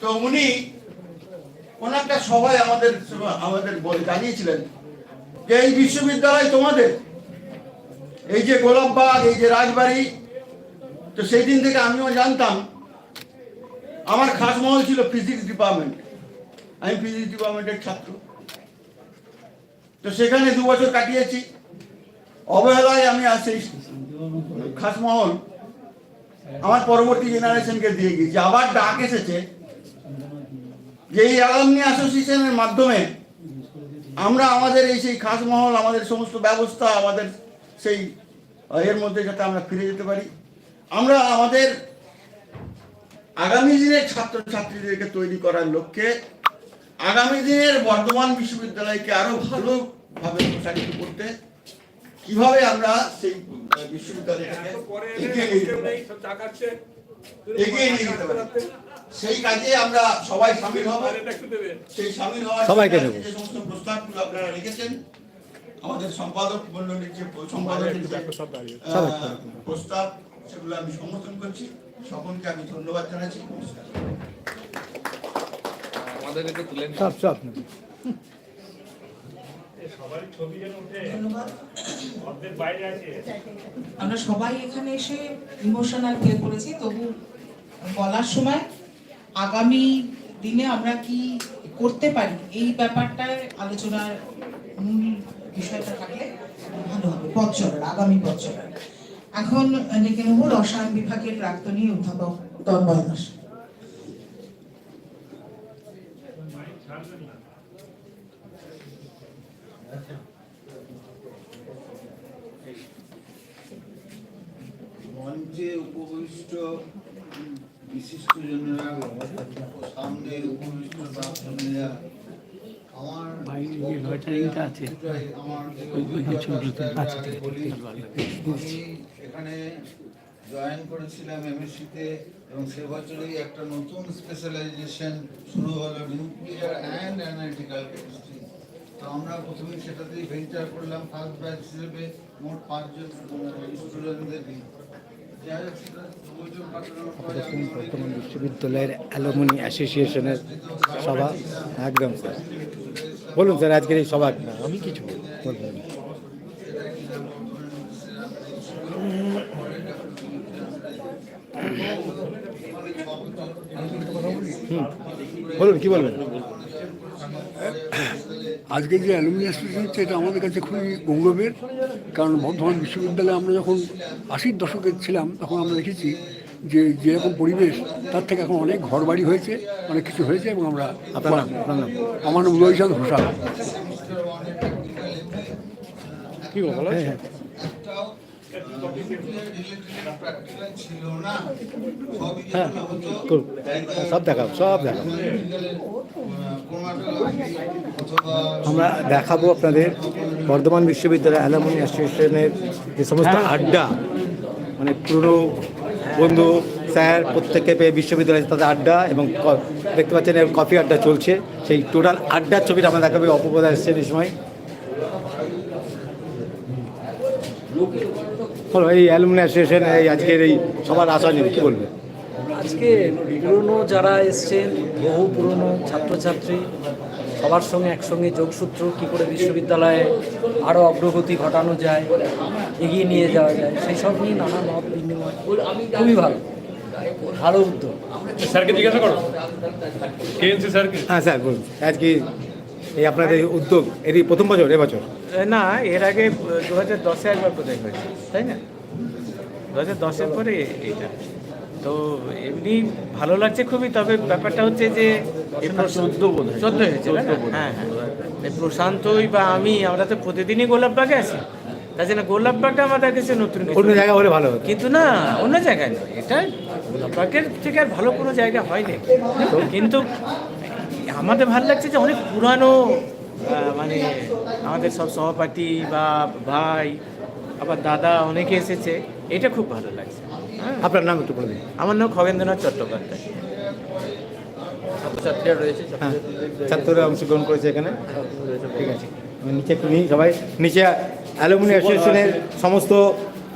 তো উনি কোন একটা সভায় আমাদের আমাদের জানিয়েছিলেন যে এই বিশ্ববিদ্যালয় তোমাদের। এই যে গোলাপবাগ, এই যে রাজবাড়ি, তো সেই দিন থেকে আমিও জানতাম, আমার খাসমহল ছিল ফিজিক্স ডিপার্টমেন্ট আমি ফিজিক্স ডিপার্টমেন্টের ছাত্র। তো সেখানে দু বছর কাটিয়েছি। অবহেলায় আমি আর সেই খাসমহল আমার পরবর্তী জেনারেশনকে দিয়ে গেছি আবার ডাক এসেছে যে এই অ্যালামনি অ্যাসোসিয়েশনের মাধ্যমে আমরা আমাদের এই সেই খাসমহল আমাদের সমস্ত ব্যবস্থা আমাদের সেই এর মধ্যে যাতে আমরা ফিরে যেতে পারি। আমরা আমাদের আগামী দিনের ছাত্রছাত্রীদেরকে তৈরি করার লক্ষ্যে আগামী দিনের বর্ধমান বিশ্ববিদ্যালয়কে আরও ভালোভাবে প্রসারিত করতে কীভাবে আমরা সেই আহ, বিশ্ববিদ্যালয়টাকে এগিয়ে নিয়ে যেতে পারি? এগিয়ে নিয়ে যেতে পারি। সেই কাজে আমরা সবাই সামিল হব। সেই সামিল হওয়ার সবাইকে নেব। যে সমস্ত প্রস্তাবগুলো আপনারা রেখেছেন। আমাদের সম্পাদক মন্ডলীর যে সম্পাদকের প্রস্তাব সেগুলো আমি সমর্থন করছি। সকলকে আমি ধন্যবাদ জানাচ্ছি। নমস্কার। আমাদের একটু তুলে সব সব। আমরা সবাই এখানে এসে ইমোশনাল ফিল করেছি তবু বলার সময় আগামী দিনে আমরা কি করতে পারি? এই ব্যাপারটায় আলোচনার মূল বিষয়টা থাকলে ভালো হবে। পথ আগামী চলার। এখন ডেকে নেব রসায়ন বিভাগের প্রাক্তনী অধ্যাপক তন্ময় দাস মঞ্চে উপবিষ্ট বিশিষ্টজনেরা ও সামনে উপবিষ্ট প্রাক্তনীরা আমার আছে। আমার এখানে জয়েন করেছিলাম এমএসসিতে এবং সে বছরেই একটা নতুন স্পেশালাইজেশন শুরু হলো নিউক্লিয়ার অ্যান্ড অ্যানালিটিক্যাল কেমিস্ট্রি তো আমরা প্রথমে সেটাতেই ভেঞ্চার করলাম ফার্স্ট ব্যাচ হিসেবে মোট পাঁচজন স্টুডেন্টদের নিয়ে। বর্তমান বিশ্ববিদ্যালয়ের অ্যালুমিনি অ্যাসোসিয়েশনের সভা একদম স্যার। বলুন স্যার, আজকের এই সভা আমি কিছু বলব না। হুম, বলুন, কি বলবেন? আজকে যে অ্যালুমিনি অ্যাসোসিয়েশন হচ্ছে এটা আমাদের কাছে খুবই গৌরবের। কারণ বর্ধমান বিশ্ববিদ্যালয়ে আমরা যখন আশির দশকে ছিলাম তখন আমরা দেখেছি যে যেরকম পরিবেশ তার থেকে এখন অনেক ঘর বাড়ি হয়েছে অনেক কিছু হয়েছে এবং আমরা আমার নাম উদয়চাঁদ ঘোষাল। কি বলো হ্যাঁ হ্যাঁ একটাও নিউক্লিয়ার রিলেটেড প্র্যাকটিক্যাল ছিল না সবই হ্যাঁ যেগুলো হতো করুন। সব দেখাও সব দেখাও। অথবা আমরা দেখাবো আপনাদের বর্ধমান বিশ্ববিদ্যালয় অ্যালামনি অ্যাসোসিয়েশনের যে সমস্ত আড্ডা মানে পুরনো বন্ধু স্যার প্রত্যেকে পেয়ে বিশ্ববিদ্যালয়ে তাদের আড্ডা এবং দেখতে পাচ্ছেন কফি আড্ডা চলছে। সেই টোটাল আড্ডার ছবিটা আমরা দেখাবে অপবাদা এসছেন এই সময়। বলো এই অ্যালুমিনি অ্যাসোসিয়েশন এই আজকের এই সবার আশা নিয়ে কী বলবে? আজকে পুরনো যারা এসছেন বহু পুরনো ছাত্রছাত্রী সবার সঙ্গে একসঙ্গে যোগসূত্র কী করে বিশ্ববিদ্যালয়ে আরও অগ্রগতি ঘটানো যায় এগিয়ে নিয়ে যাওয়া যায় সেই সব নিয়ে নানা মত বিনিময়। খুবই ভালো। ভালো উদ্যোগ। স্যারকে জিজ্ঞাসা করো। কেএনসি স্যারকে? হ্যাঁ স্যার বলুন। আজকে এই আপনাদের উদ্যোগ? এরই প্রথম বছর এবছর? না এর আগে দু হাজার দশে একবার বোধহয় হয়েছে তাই না? দু হাজার দশের পরে এইটা। তো এমনি ভালো লাগছে খুবই তবে ব্যাপারটা হচ্ছে যে চোদ্দ বোধ চোদ্দ হয়েছে হ্যাঁ হ্যাঁ। প্রশান্তই বা আমি আমরা তো প্রতিদিনই গোলাপবাগে আছি তাই জন্য গোলাপবাগটা আমাদের কাছে নতুন অন্য জায়গা হলে ভালো কিন্তু না অন্য জায়গায় নয়। এটা গোলাপবাগের থেকে আর ভালো কোনো জায়গা হয়নি। কিন্তু আমাদের ভালো লাগছে যে অনেক পুরানো মানে আমাদের সব সহপাঠী বা ভাই আবার দাদা অনেকে এসেছে এটা খুব ভালো লাগছে। হ্যাঁ। আপনার নাম একটু বলে দিন। আমার নাম খগেন্দ্রনাথ চট্টোপাধ্যায়। ছাত্রছাত্রীরা রয়েছে হ্যাঁ ছাত্ররা অংশগ্রহণ করেছে এখানে। ঠিক আছে। নিচে একটু নিই সবাই। নিচে অ্যালুমিনি অ্যাসোসিয়েশনের সমস্ত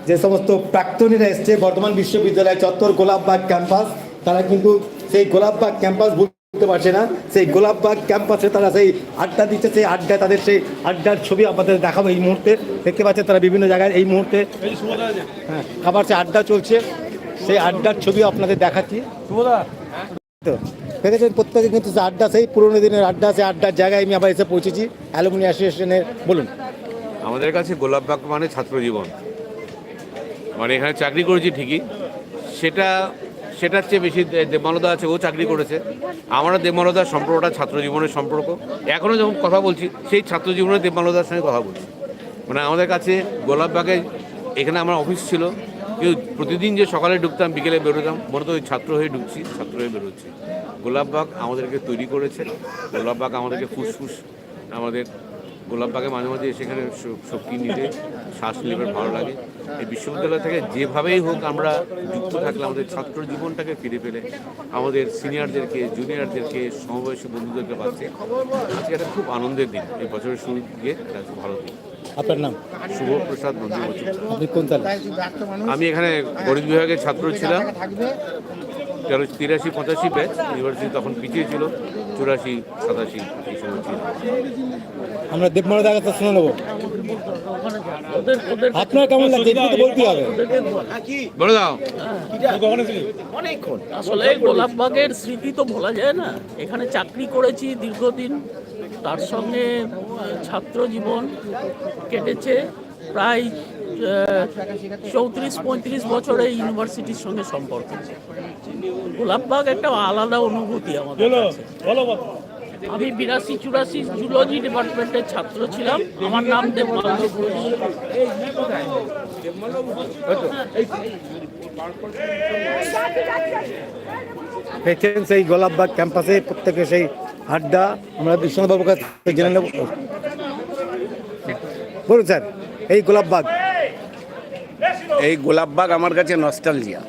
যে সমস্ত প্রাক্তনীরা এসছে বর্ধমান বিশ্ববিদ্যালয় চত্বর গোলাপবাগ ক্যাম্পাস তারা কিন্তু সেই গোলাপবাগ ক্যাম্পাস বুঝতে পারছে না। সেই গোলাপবাগ ক্যাম্পাসে তারা সেই আড্ডা দিচ্ছে, সেই আড্ডায় তাদের সেই আড্ডার ছবি আপনাদের দেখাবো এই মুহূর্তে। দেখতে পাচ্ছেন তারা বিভিন্ন জায়গায় এই মুহূর্তে হ্যাঁ আবার সে আড্ডা চলছে। সেই আড্ডার ছবি আপনাদের দেখাচ্ছি। তো, দেখেছেন প্রত্যেকে কিন্তু আড্ডা, সেই পুরোনো দিনের আড্ডা, সেই আড্ডার জায়গায় আমি আবার এসে পৌঁছেছি। অ্যালুমিনি অ্যাসোসিয়েশনের, বলুন। আমাদের কাছে গোলাপবাগ মানে ছাত্র জীবন মানে এখানে চাকরি করেছি ঠিকই। সেটা সেটার চেয়ে বেশি দেবমালদা আছে, ও চাকরি করেছে। আমরা দেবমালদার সম্পর্কটা ছাত্র জীবনের সম্পর্ক। এখনও যখন কথা বলছি, সেই ছাত্র জীবনের দেবমালদার সঙ্গে কথা বলছি। মানে আমাদের কাছে গোলাপবাগে এখানে আমার অফিস ছিল। কিন্তু প্রতিদিন যে সকালে ঢুকতাম, বিকেলে বেরোতাম মনে তো ওই ছাত্র হয়ে ঢুকছি, ছাত্র হয়ে বেরোচ্ছি। গোলাপবাগ আমাদেরকে তৈরি করেছে। গোলাপবাগ আমাদেরকে ফুসফুস, আমাদের গোলাপবাগে মাঝে মাঝে সেখানে শক্তি নিতে শ্বাস নিলে ভালো লাগে। এই বিশ্ববিদ্যালয় থেকে যেভাবেই হোক আমরা যুক্ত থাকলে আমাদের ছাত্র জীবনটাকে ফিরে পেলে আমাদের সিনিয়রদেরকে জুনিয়রদেরকে সমবয়সী বন্ধুদেরকে পাচ্ছে। আজকে একটা খুব আনন্দের দিন এই বছরের শুরু দিয়ে এটা খুব ভালো দিন। আপনার নাম? শুভ প্রসাদ আমি এখানে গণিত বিভাগের ছাত্র ছিলাম। তেরো তিরাশি পঁচাশি ব্যাচ ইউনিভার্সিটি তখন পিছিয়ে ছিল। চুরাশি সাতাশি এই সময় ছিল আমরা দেবমালাদার কাছে শুনে নেব। আপনার কেমন লাগছে? একটু তো বলতে হবে। বলে দাও। অনেকক্ষণ। আসলে গোলাপবাগের স্মৃতি তো ভোলা যায় না। এখানে চাকরি করেছি দীর্ঘদিন। তার সঙ্গে ছাত্র জীবন কেটেছে। প্রায় চৌত্রিশ পঁয়ত্রিশ বছরে ইউনিভার্সিটির সঙ্গে সম্পর্ক। গোলাপবাগ একটা আলাদা অনুভূতি আমাদের কাছে। আমি বিরাশি চুরাশি জুলজি ডিপার্টমেন্টের ছাত্র ছিলাম। আমার নাম দেবমাল ঘোষ। দেখছেন সেই গোলাপবাগ ক্যাম্পাসে প্রত্যেকে সেই আড্ডা আমরা বিশ্বনাথবাবুর কাছ থেকে জেনে নেব। বলুন স্যার এই গোলাপবাগ। এই গোলাপবাগ আমার কাছে নস্টালজিয়া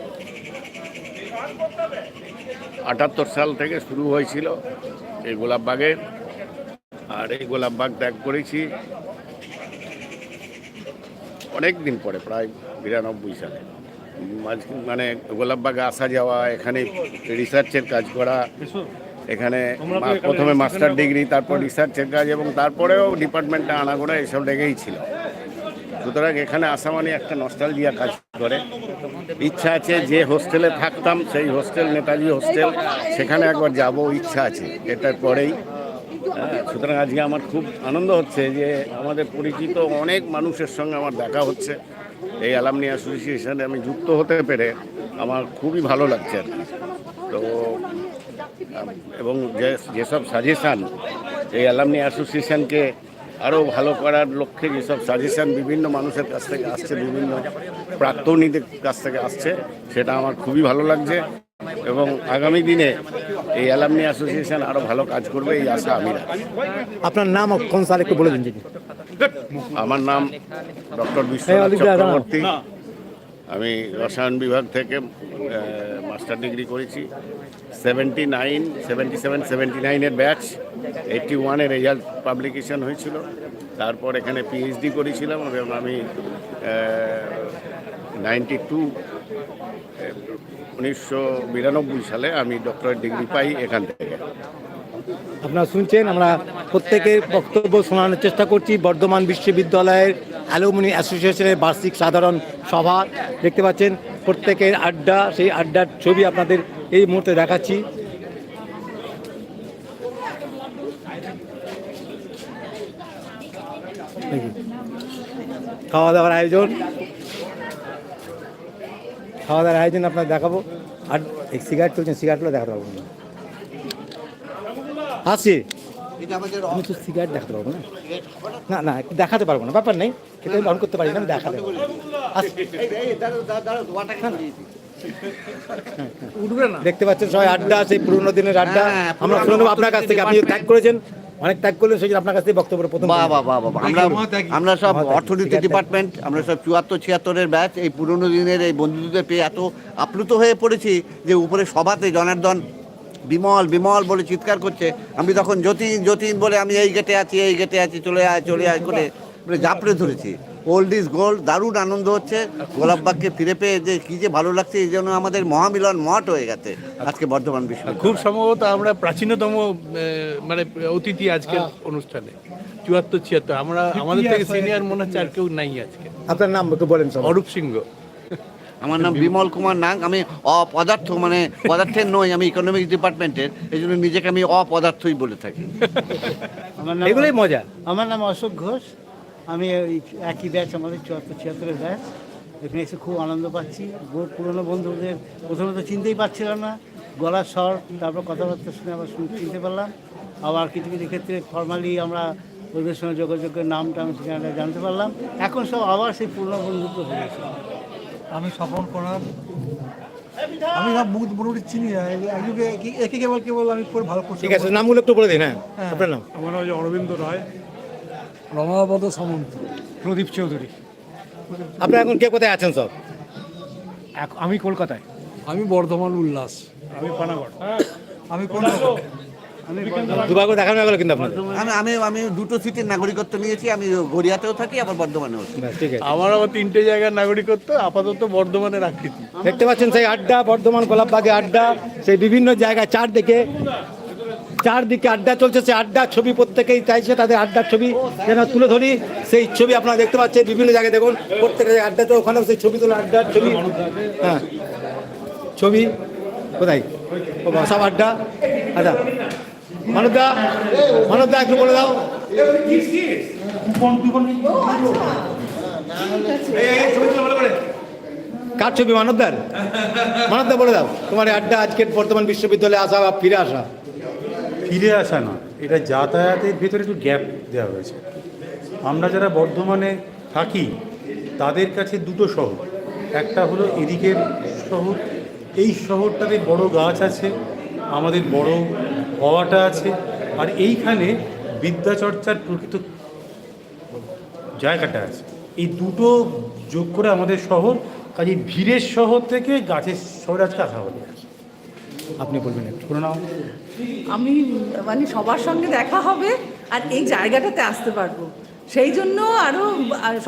আটাত্তর সাল থেকে শুরু হয়েছিল এই গোলাপবাগের আর এই গোলাপবাগ ত্যাগ করেছি অনেক দিন পরে প্রায় বিরানব্বই সালে। মানে গোলাপবাগে আসা যাওয়া এখানে রিসার্চের কাজ করা এখানে প্রথমে মাস্টার ডিগ্রি তারপর রিসার্চের কাজ এবং তারপরেও ডিপার্টমেন্টে আনাগোনা এসব লেগেই ছিল। সুতরাং এখানে আসা মানে একটা নস্টালজিয়া কাজ করে। ইচ্ছা আছে যে হোস্টেলে থাকতাম, সেই হোস্টেল, নেতাজি হোস্টেল, সেখানে একবার যাব, ইচ্ছা আছে, এটার পরেই। সুতরাং আজকে আমার খুব আনন্দ হচ্ছে যে আমাদের পরিচিত অনেক মানুষের সঙ্গে আমার দেখা হচ্ছে। এই অ্যালামনি অ্যাসোসিয়েশনে আমি যুক্ত হতে পেরে আমার খুবই ভালো লাগছে আর কি। তো এবং যেসব সাজেশান এই অ্যালামনি অ্যাসোসিয়েশনকে আরও ভালো করার লক্ষ্যে যেসব সাজেশান বিভিন্ন মানুষের কাছ থেকে আসছে বিভিন্ন প্রাক্তনীদের কাছ থেকে আসছে সেটা আমার খুবই ভালো লাগছে এবং আগামী দিনে এই অ্যালামনি অ্যাসোসিয়েশন আরও ভালো কাজ করবে এই আশা আমি আপনার নাম কোন সালে একটু বলে দিন আমার নাম ডক্টর বিশ্বনাথ চক্রবর্তী। আমি রসায়ন বিভাগ থেকে মাস্টার ডিগ্রি করেছি। সেভেন্টি নাইন, সেভেন্টি সেভেন নাইনের ব্যাচ এইটটি ওয়ানের রেজাল্ট পাবলিকেশন হয়েছিল। তারপর এখানে পিএইচডি করেছিলাম এবং আমি নাইনটি টু উনিশশো বিরানব্বই সালে আমি ডক্টরেট ডিগ্রি পাই এখান থেকে। আপনারা শুনছেন, আমরা প্রত্যেকের বক্তব্য শোনানোর চেষ্টা করছি। বর্ধমান বিশ্ববিদ্যালয়ের অ্যালুমিনি অ্যাসোসিয়েশনের বার্ষিক সাধারণ সভা। দেখতে পাচ্ছেন, প্রত্যেকের আড্ডা, সেই আড্ডার ছবি আপনাদের এই মুহূর্তে দেখাচ্ছি। খাওয়া দাওয়ার আয়োজন। খাওয়া দাওয়ার আয়োজন আপনার দেখাবো। আর এই সিগারেট চলছেন সিগারেটগুলো দেখাতে পারব না। আসছি আমি তো সিগারেট দেখাতে পারব না। না না দেখাতে পারব না। ব্যাপার নেই। এটা আমি অন করতে পারি না আমি দেখাতে পারব। আসছি। দেখতে পাচ্ছেন সবাই আড্ডা সেই পুরোনো দিনের আড্ডা আমরা শুনে নেব আপনার কাছ থেকে আপনি ত্যাগ করেছেন অনেক ত্যাগ করলেন সেই আপনার কাছ থেকে বক্তব্য প্রথম বাহ বাহ বাহ বাহ। আমরা আমরা সব। অর্থনীতি ডিপার্টমেন্ট আমরা সব চুয়াত্তর ছিয়াত্তরের ব্যাচ এই পুরনো দিনের এই বন্ধুদের পেয়ে এত আপ্লুত হয়ে পড়েছি যে উপরে সভাতে জনার্দন বিমল বিমল বলে চিৎকার করছে আমি তখন যতীন যতীন বলে আমি এই গেটে আছি এই গেটে আছি চলে আয় চলে আয় করে বলে জাপড়ে ধরেছি ওল্ড ইজ গোল্ড দারুণ আনন্দ হচ্ছে। গোলাপবাগকে ফিরে পেয়ে যে কী যে ভালো লাগছে এই জন্য আমাদের মহামিলন মঠ হয়ে গেছে আজকে বর্ধমান বিশ্ববিদ্যালয়। খুব সম্ভবত আমরা প্রাচীনতম মানে অতিথি আজকের অনুষ্ঠানে। চুয়াত্তর ছিয়াত্তর আমরা আমাদের থেকে সিনিয়র মনে হচ্ছে আর কেউ নাই আজকে। আপনার নাম একটু বলেন অরূপ সিংহ। আমার নাম বিমল কুমার নাগ আমি অপদার্থ মানে পদার্থের নই আমি ইকোনমিক্স ডিপার্টমেন্টের এই জন্য নিজেকে আমি অপদার্থই বলে থাকি। আমার নাম এগুলোই মজা। আমার নাম অশোক ঘোষ। আমি ওই একই ব্যাচ আমাদের চুয়াত্তর ছিয়াত্তরের ব্যাচ। এখানে এসে খুব আনন্দ পাচ্ছি। পুরনো বন্ধুদের প্রথমে তো চিনতেই পারছিলাম না। গলার স্বর তারপর কথাবার্তা শুনে আবার শুন- চিনতে পারলাম। আবার কিছু কিছু ক্ষেত্রে ফর্মালি আমরা ওদের সঙ্গে যোগাযোগের নামটা আমি ঠিকানাটা জানতে পারলাম। এখন সব আবার সেই পুরনো বন্ধুত্ব হয়ে গেছে। আমি সফল করার আমি সব মুখ মোটামুটি চিনি না। একে কেবল কেবল আমি খুব ভালো করছি। ঠিক আছে নামগুলো একটু বলে দিন হ্যাঁ। আপনার নাম? আমার নাম অরবিন্দ রায়। রমাপদ সামন্ত। প্রদীপ চৌধুরী। আপনারা এখন কে কোথায় আছেন সব? আমি কলকাতায়। আমি বর্ধমান উল্লাস। আমি পানাগড়। আমি কোন দুবার করে দেখানো গেল কিন্তু আপনাদের? আমি আমি আমি দুটো সিটের নাগরিকত্ব নিয়েছি আমি গড়িয়াতেও থাকি আবার বর্ধমানেও ঠিক আছে। আমার আবার তিনটে জায়গার নাগরিকত্ব আপাতত বর্ধমানের আকৃতি দেখতে পাচ্ছেন সেই আড্ডা বর্ধমান গোলাপবাগে আড্ডা সেই বিভিন্ন জায়গায় চারদিকে চারদিকে আড্ডা চলছে, সেই আড্ডার ছবি প্রত্যেকেই চাইছে তাদের আড্ডার ছবি যেন তুলে ধরি। সেই ছবি আপনারা দেখতে পাচ্ছেন, বিভিন্ন জায়গায় দেখুন, প্রত্যেকের আড্ডা তো ওখানেও সেই ছবি তোলা, আড্ডার ছবি। হ্যাঁ। ছবি, কোথায়? সব আড্ডা। আচ্ছা মানবদা মানবদা একটু বলে দাও। কার ছবি, মানবদার? মানবদা বলে দাও। তোমার আড্ডা আজকের বর্তমান বিশ্ববিদ্যালয়ে আসা বা ফিরে আসা। ফিরে আসা না। এটা যাতায়াতের ভেতরে একটু গ্যাপ দেওয়া হয়েছে। আমরা যারা বর্ধমানে থাকি তাদের কাছে দুটো শহর। একটা হলো এদিকের শহর। এই শহরটাতে বড় গাছ আছে আমাদের বড় হওয়াটা আছে। আর এইখানে বিদ্যাচর্চার প্রকৃত জায়গাটা আছে। এই দুটো যোগ করে আমাদের শহর কাজে ভিড়ের শহর থেকে গাছের শহরে আজকে আসা হলো। আপনি বলবেন একটু। প্রণাম। আমি মানে সবার সঙ্গে দেখা হবে আর এই জায়গাটাতে আসতে পারব। সেই জন্য আরও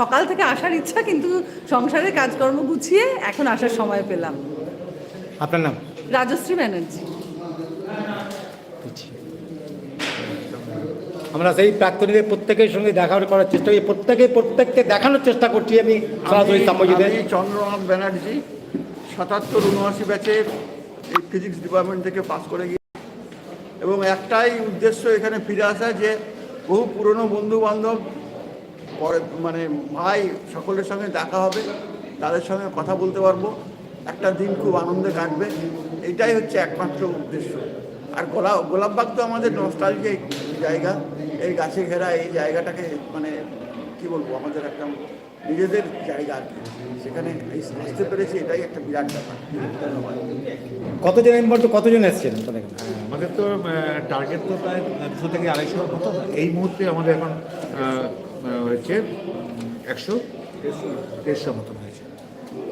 সকাল থেকে আসার ইচ্ছা কিন্তু সংসারের কাজকর্ম গুছিয়ে এখন আসার সময় পেলাম। আপনার নাম? রাজশ্রী ব্যানার্জি। আমরা সেই প্রাক্তনীদের প্রত্যেকের সঙ্গে দেখা করার চেষ্টা করি। প্রত্যেকে প্রত্যেককে দেখানোর চেষ্টা করছি আমি চন্দ্রনাথ ব্যানার্জি সাতাত্তর উনআশি ব্যাচের এই ফিজিক্স ডিপার্টমেন্ট থেকে পাস করে গিয়ে এবং একটাই উদ্দেশ্য এখানে ফিরে আসা যে বহু পুরনো বন্ধু বান্ধব পরে মানে ভাই সকলের সঙ্গে দেখা হবে, তাদের সঙ্গে কথা বলতে পারব, একটা দিন খুব আনন্দে কাটবে। এটাই হচ্ছে একমাত্র উদ্দেশ্য। আর গোলাপ গোলাপবাগ তো আমাদের নস্টালজিক জায়গা। এই গাছে ঘেরা এই জায়গাটাকে মানে কি বলব, আমাদের একটা নিজেদের জায়গা আর কি। সেখানে আসতে পেরেছি, এটাই একটা বিরাট ব্যাপার। ধন্যবাদ কতজন কতজন এসছেন? আমাদের তো টার্গেট তো প্রায় দুশো থেকে আড়াইশোর মতো। এই মুহূর্তে আমাদের এখন হচ্ছে একশো দেড়শো মতন হয়েছে।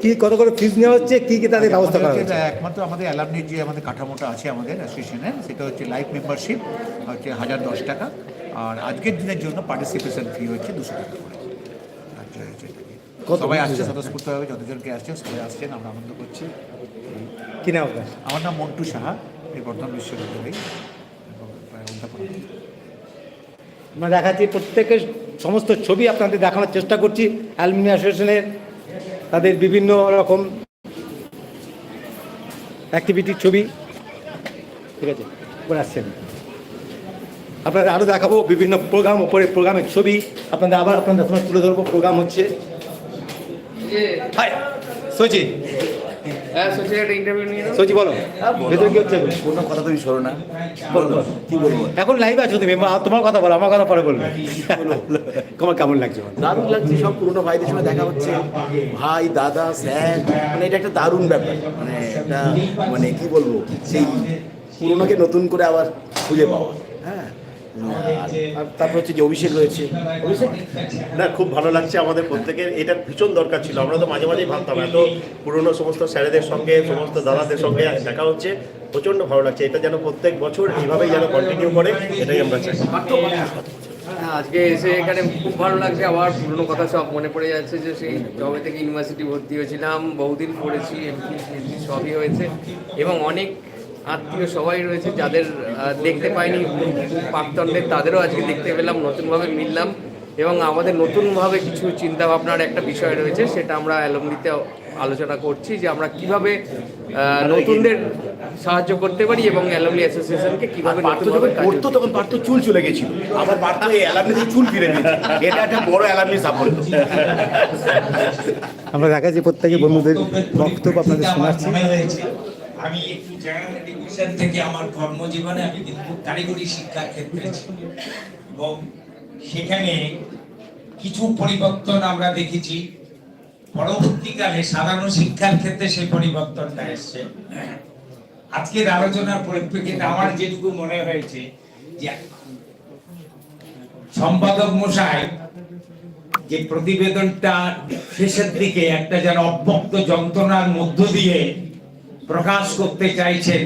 কি কত করে ফিজ নেওয়া হচ্ছে? কি কি তাদের ব্যবস্থা করা হচ্ছে একমাত্র আমাদের অ্যালামনির যে আমাদের কাঠামোটা আছে আমাদের অ্যাসোসিয়েশনের সেটা হচ্ছে লাইফ মেম্বারশিপ হচ্ছে হাজার দশ টাকা। আর আজকের দিনের জন্য পার্টিসিপেশন ফি হচ্ছে দুশো টাকা করে। সবাই আসছে পারলাম। স্বতঃস্ফূর্তভাবে যতজনকে আসছে সবাই আসছেন আমরা আনন্দ করছি। কি নাম আমার নাম মন্টু সাহা। এই বর্ধমান বিশ্ববিদ্যালয়ে এবং আমরা দেখাচ্ছি প্রত্যেকের সমস্ত ছবি আপনাদের দেখানোর চেষ্টা করছি। অ্যালুমিনি অ্যাসোসিয়েশনের তাদের বিভিন্ন রকম অ্যাক্টিভিটির ছবি। ঠিক আছে উপরে আসছেন। আপনাদের আরও দেখাবো বিভিন্ন প্রোগ্রাম ওপরে প্রোগ্রামের ছবি। আপনাদের আবার আপনাদের তুলে ধরবো প্রোগ্রাম হচ্ছে। হাই সচি সচি বলো। ভেতরে কি হচ্ছে? কোনো কথা তুমি শোনো না। কি বলব? এখন লাইভ আছো তুমি মা- তোমার কথা বলো আমার কথা পরে বলবে। তোমার কেমন লাগছে দারুণ লাগছে সব পুরনো ভাইদের সঙ্গে দেখা হচ্ছে। ভাই দাদা স্যার মানে এটা একটা দারুণ ব্যাপার। মানে একটা মানে কি বলব সেই পুরনোকে নতুন করে আবার খুঁজে পাওয়া। হ্যাঁ। তারপর হচ্ছে যে অভিষেক রয়েছে। অভিষেক? না খুব ভালো লাগছে আমাদের প্রত্যেকের। এটার ভীষণ দরকার ছিল। আমরা তো মাঝে মাঝেই ভাবতাম এত পুরনো সমস্ত স্যারেদের সঙ্গে সমস্ত দাদাদের সঙ্গে দেখা হচ্ছে। প্রচণ্ড ভালো লাগছে। এটা যেন প্রত্যেক বছর এইভাবেই যেন কন্টিনিউ করে এটাই আমরা চাই। হ্যাঁ, আজকে এসে এখানে খুব ভালো লাগছে। আবার পুরনো কথা সব মনে পড়ে যাচ্ছে যে সেই জবে থেকে ইউনিভার্সিটি ভর্তি হয়েছিলাম বহুদিন পড়েছি এমপি সবই হয়েছে। এবং অনেক আত্মীয় সবাই রয়েছে যাদের দেখতে পাইনি। প্রাক্তনদের তাদেরও আজকে দেখতে পেলাম নতুনভাবে মিললাম। এবং আমাদের নতুনভাবে কিছু চিন্তা ভাবনার একটা বিষয় রয়েছে সেটা আমরা অ্যালমনিতে আলোচনা করছি যে আমরা কীভাবে নতুনদের সাহায্য করতে পারি এবং অ্যালমনি অ্যাসোসিয়েশনকে কীভাবে পার্থ যখন পড়তো তখন পার্থ চুল চলে গেছিল। আবার পার্থ এই অ্যালার্মি থেকে চুল ফিরে দিয়েছে এটা একটা বড় অ্যালার্মি সাফল্য। আমরা দেখাচ্ছি প্রত্যেকে বন্ধুদের বক্তব্য আপনাদের শোনাচ্ছি। আমি একটু জেনারেল থেকে আমার কর্মজীবনে আমি কিন্তু কারিগরি শিক্ষার ক্ষেত্রে এবং সেখানে কিছু পরিবর্তন আমরা দেখেছি। পরবর্তীকালে সাধারণ শিক্ষার ক্ষেত্রে সেই পরিবর্তনটা এসছে। আজকের আলোচনার পরিপ্রেক্ষিতে আমার যেটুকু মনে হয়েছে যে সম্পাদক মশাই যে প্রতিবেদনটা শেষের দিকে একটা যেন অব্যক্ত যন্ত্রণার মধ্য দিয়ে প্রকাশ করতে চাইছেন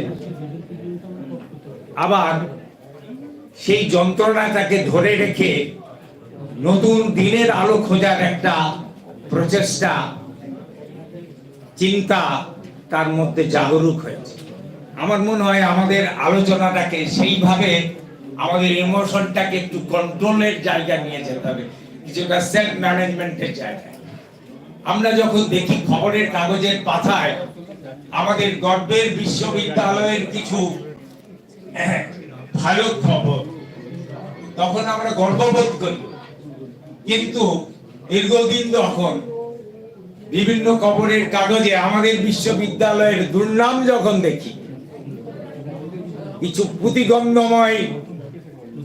আবার সেই যন্ত্রণাটাকে ধরে রেখে নতুন দিনের আলো খোঁজার একটা প্রচেষ্টা, চিন্তা তার মধ্যে জাগরুক হয়েছে। আমার মনে হয় আমাদের আলোচনাটাকে সেইভাবে, আমাদের ইমোশনটাকে একটু কন্ট্রোলের জায়গা নিয়ে যেতে হবে, কিছুটা সেলফ ম্যানেজমেন্টের জায়গায়। আমরা যখন দেখি খবরের কাগজের পাতায় আমাদের গর্বের বিশ্ববিদ্যালয়ের কিছু ভালো খবর। তখন আমরা গর্ববোধ করি। কিন্তু দীর্ঘদিন তখন বিভিন্ন খবরের কাগজে আমাদের বিশ্ববিদ্যালয়ের দুর্নাম যখন দেখি, কিছু প্রতিগন্ধময়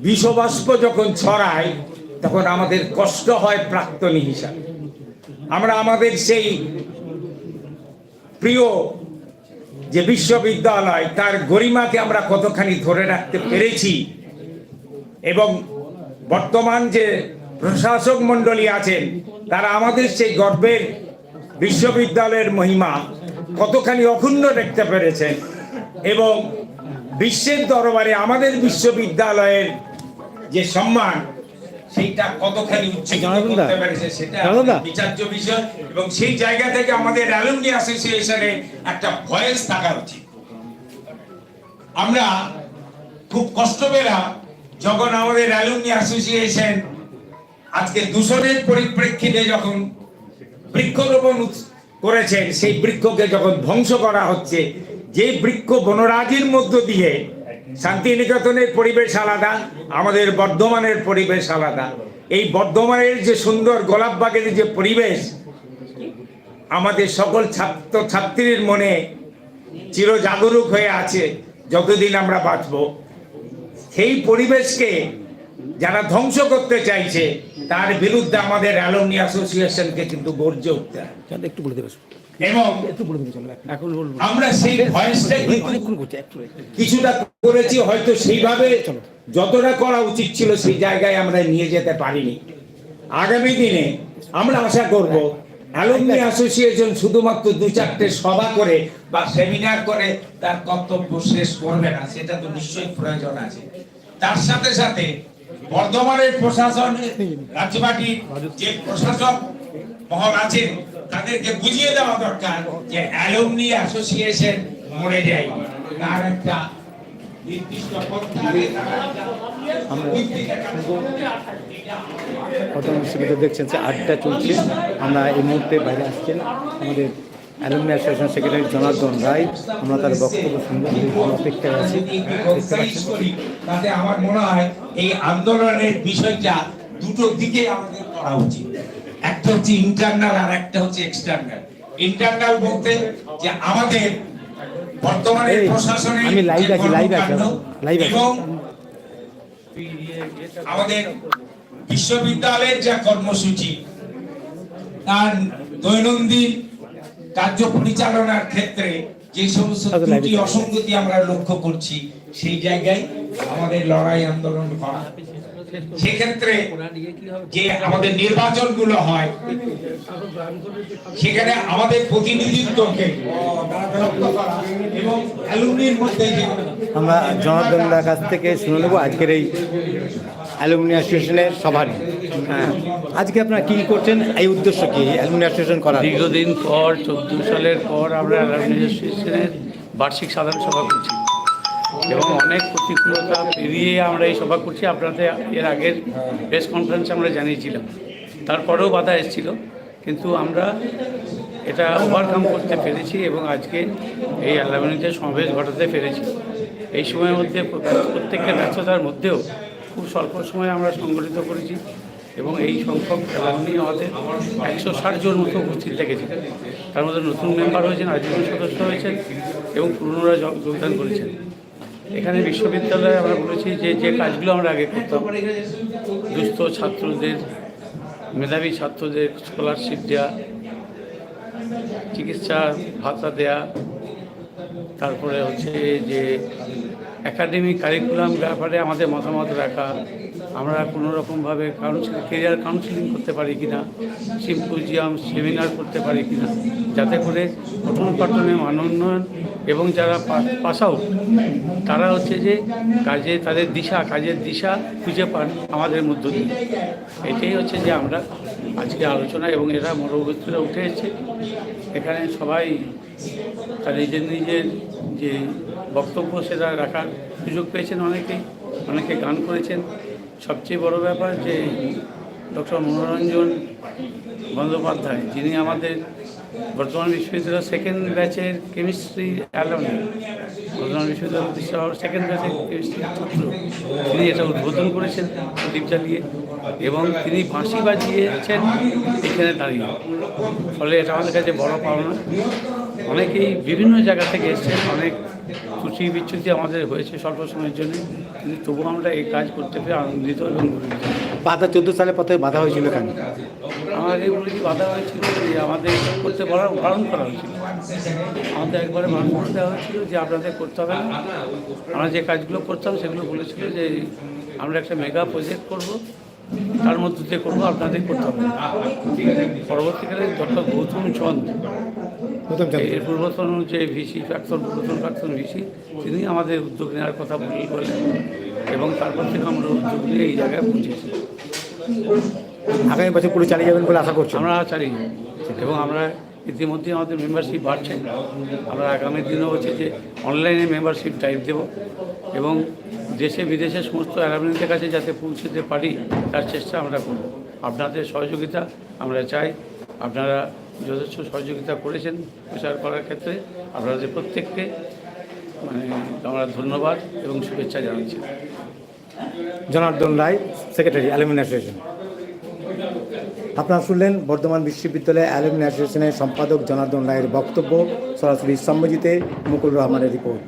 বিষবাষ্প যখন ছড়ায়, তখন আমাদের কষ্ট হয় প্রাক্তনী হিসাবে। আমরা আমাদের সেই প্রিয় যে বিশ্ববিদ্যালয় তার গরিমাকে আমরা কতখানি ধরে রাখতে পেরেছি এবং বর্তমান যে প্রশাসক মণ্ডলী আছেন, তারা আমাদের সেই গর্বের বিশ্ববিদ্যালয়ের মহিমা কতখানি অক্ষুণ্ণ রাখতে পেরেছেন এবং বিশ্বের দরবারে আমাদের বিশ্ববিদ্যালয়ের যে সম্মান সেইটা কতখানি উচ্চকিত করতে পেরেছে সেটা? বিচার্য বিষয় এবং সেই জায়গা থেকে আমাদের অ্যালুমনি অ্যাসোসিয়েশনে একটা ভয়েস থাকা উচিত আমরা খুব কষ্ট পেলাম যখন আমাদের অ্যালুমনি অ্যাসোসিয়েশন আজকে দূষণের পরিপ্রেক্ষিতে যখন বৃক্ষরোপণ করেছেন সেই বৃক্ষকে যখন ধ্বংস করা হচ্ছে যে বৃক্ষ বনরাজির মধ্য দিয়ে শান্তিনিকেতনের পরিবেশ আলাদা, আমাদের বর্ধমানের পরিবেশ আলাদা। এই বর্ধমানের যে সুন্দর গোলাপবাগের যে পরিবেশ, আমাদের সকল ছাত্র ছাত্রীর মনে চির জাগরুক হয়ে আছে, যতদিন আমরা বাঁচব। সেই পরিবেশকে যারা ধ্বংস করতে চাইছে, তার বিরুদ্ধে আমাদের অ্যালমনি অ্যাসোসিয়েশনকে কিন্তু গর্জে উঠতে হবে। একটু বলে দেবে। এবং এখন বলব। আমরা সেই ভয়েসটা কিছুটা করেছি হয়তো সেইভাবে যতটা করা উচিত ছিল সেই জায়গায় আমরা নিয়ে যেতে পারিনি। আগামী দিনে আমরা আশা করব অ্যালুমনি অ্যাসোসিয়েশন শুধুমাত্র দু চারটে সভা করে বা সেমিনার করে তার কর্তব্য শেষ করবে না সেটা তো নিশ্চয়ই প্রয়োজন আছে। তার সাথে সাথে বর্ধমানের প্রশাসন রাজ্যবাটির যে প্রশাসক মহল আছেন তাদেরকে বুঝিয়ে দেওয়া দরকার যে অ্যালুমনি অ্যাসোসিয়েশন মরে যায়। তার একটা নির্দিষ্ট দেখছেন যে আড্ডা চলছে। আমরা এই মুহূর্তে বাইরে আসছেন আমাদের alumni association secretary Janardan Ray আমরা তার বক্তব্য শুনব অপেক্ষায় আছি। তাতে আমার মনে হয় এই আন্দোলনের বিষয়টা দুটো দিকে আমাদের করা উচিত। একটা হচ্ছে ইন্টারনাল আর একটা হচ্ছে এক্সটার্নাল ইন্টারনাল বলতে যে আমাদের বর্তমানে এই, প্রশাসনের আমি যে আছি, live আছি, আছি। এবং আমাদের বিশ্ববিদ্যালয়ের যা কর্মসূচি তার দৈনন্দিন কার্য পরিচালনার ক্ষেত্রে যে সমস্ত ত্রুটি অসঙ্গতি আমরা লক্ষ্য করছি সেই জায়গায় আমাদের লড়াই আন্দোলন করা। সেক্ষেত্রে যে আমাদের নির্বাচনগুলো হয় সেখানে আমাদের প্রতিনিধিত্বকে এবং অ্যালুমিনির মধ্যে আমরা জনার্দনদার কাছ থেকে শুনে নেব আজকের এই অ্যালুমিনি অ্যাসোসিয়েশনের সভারই হ্যাঁ। আজকে আপনারা কী করছেন? এই উদ্দেশ্য কি অ্যালুমিনি অ্যাসোসিয়েশন করার? দীর্ঘদিন পর চোদ্দ সালের পর আমরা অ্যালামনি অ্যাসোসিয়েশনের বার্ষিক সাধারণ সভা করছি। এবং অনেক প্রতিকূলতা পেরিয়ে আমরা এই সভা করছি। আপনাদের এর আগের প্রেস কনফারেন্সে আমরা জানিয়েছিলাম। তারপরেও বাধা এসেছিল, কিন্তু আমরা এটা ওভারকাম করতে পেরেছি এবং আজকে এই অ্যালামনিতে সমাবেশ ঘটাতে পেরেছি। এই সময়ের মধ্যে প্রত্যেকের ব্যস্ততার মধ্যেও খুব স্বল্প সময়ে আমরা সংগঠিত করেছি এবং এই সংখ্যক অ্যালামনি আমাদের একশো ষাট জন মতো উপস্থিত থেকেছে। তার মধ্যে নতুন মেম্বার হয়েছেন আজীবন সদস্য হয়েছেন এবং পুরনোরা যোগ- যোগদান করেছেন। এখানে বিশ্ববিদ্যালয়ে আমরা বলেছি যে যে কাজগুলো আমরা আগে করতাম। দুস্থ ছাত্রদের, মেধাবী ছাত্রদের স্কলারশিপ দেওয়া চিকিৎসা ভাতা দেয়া, তারপরে হচ্ছে যে একাডেমিক কারিকুলাম ব্যাপারে আমাদের মতামত রাখা আমরা কোনো রকমভাবে কাউন্সিলিং কেরিয়ার কাউন্সিলিং করতে পারি কি না সিম্পোজিয়াম সেমিনার করতে পারি কি না যাতে করে পঠন পাঠনে মান উন্নয়ন এবং যারা পাস আউট তারা হচ্ছে যে কাজে তাদের দিশা, কাজের দিশা খুঁজে পান আমাদের মধ্য দিয়ে। এটাই হচ্ছে যে আমরা আজকে আলোচনা এবং এরা মনোবৃত্তিরা উঠে এসেছে। এখানে সবাই তার নিজের নিজের যে বক্তব্য সেটা রাখার সুযোগ পেয়েছেন অনেকেই অনেকে গান করেছেন। সবচেয়ে বড় ব্যাপার যে ডক্টর মনোরঞ্জন বন্দ্যোপাধ্যায় যিনি আমাদের বর্তমান বিশ্ববিদ্যালয়ের সেকেন্ড ব্যাচের কেমিস্ট্রি অ্যালামনি বর্তমান বিশ্ববিদ্যালয় সেকেন্ড ব্যাচের কেমিস্ট্রি ছাত্র তিনি এটা উদ্বোধন করেছেন প্রদীপ জ্বালিয়ে এবং তিনি বাঁশি বাজিয়েছেন এখানে দাঁড়িয়ে। ফলে এটা আমাদের কাছে বড় পাওনা। অনেকেই বিভিন্ন জায়গা থেকে এসছেন, অনেক খুশি বিচ্যুতি আমাদের হয়েছে স্বল্প সময়ের জন্য। কিন্তু তবুও আমরা এই কাজ করতে পেরে আনন্দিত এবং বাধা চোদ্দ সালে পথে বাধা হয়েছিল কেন? আমাদের বলে কি বাধা হয়েছিল যে আমাদের করতে বারণ করা হয়েছিল। আমাদের একবারে বারণ করে দেওয়া হয়েছিল যে আপনাদের করতে হবে না। আমরা যে কাজগুলো করতাম সেগুলো বলেছিল যে আমরা একটা মেগা প্রজেক্ট করব তার মধ্যে দিয়ে করব আপনাদের করতে হবে পরবর্তীকালে ডক্টর গৌতম চন্দ এর পূর্বতন যে ভিসি প্রাক্তন পূর্বতন প্রাক্তন ভিসি তিনি আমাদের উদ্যোগ নেওয়ার কথা বলি বলেন এবং তারপর থেকে আমরা উদ্যোগ নিয়ে এই জায়গায় পৌঁছেছি। আগামী বছর পুরো চালিয়ে যাবেন বলে আশা করছি। আমরা চালিয়ে যাব। এবং আমরা ইতিমধ্যে আমাদের মেম্বারশিপ বাড়ছে। আমরা আগামী দিনও হচ্ছে যে অনলাইনে মেম্বারশিপ টাইপ দেব। এবং দেশে, বিদেশে সমস্ত অ্যালামনিদের কাছে যাতে পৌঁছতে পারি, তার চেষ্টা আমরা করব। আপনাদের সহযোগিতা আমরা চাই। আপনারা যথেষ্ট সহযোগিতা করেছেন প্রচার করার ক্ষেত্রে। আপনাদের প্রত্যেককে আমরা ধন্যবাদ এবং শুভেচ্ছা জানাচ্ছি। Janardan Ray secretary alumni association আপনারা শুনলেন বর্ধমান বিশ্ববিদ্যালয় অ্যালুমিনি অ্যাসোসিয়েশনের সম্পাদক জনার্দন রায়ের বক্তব্য। সরাসরি সম্মজিতে মুকুল রহমানের রিপোর্ট।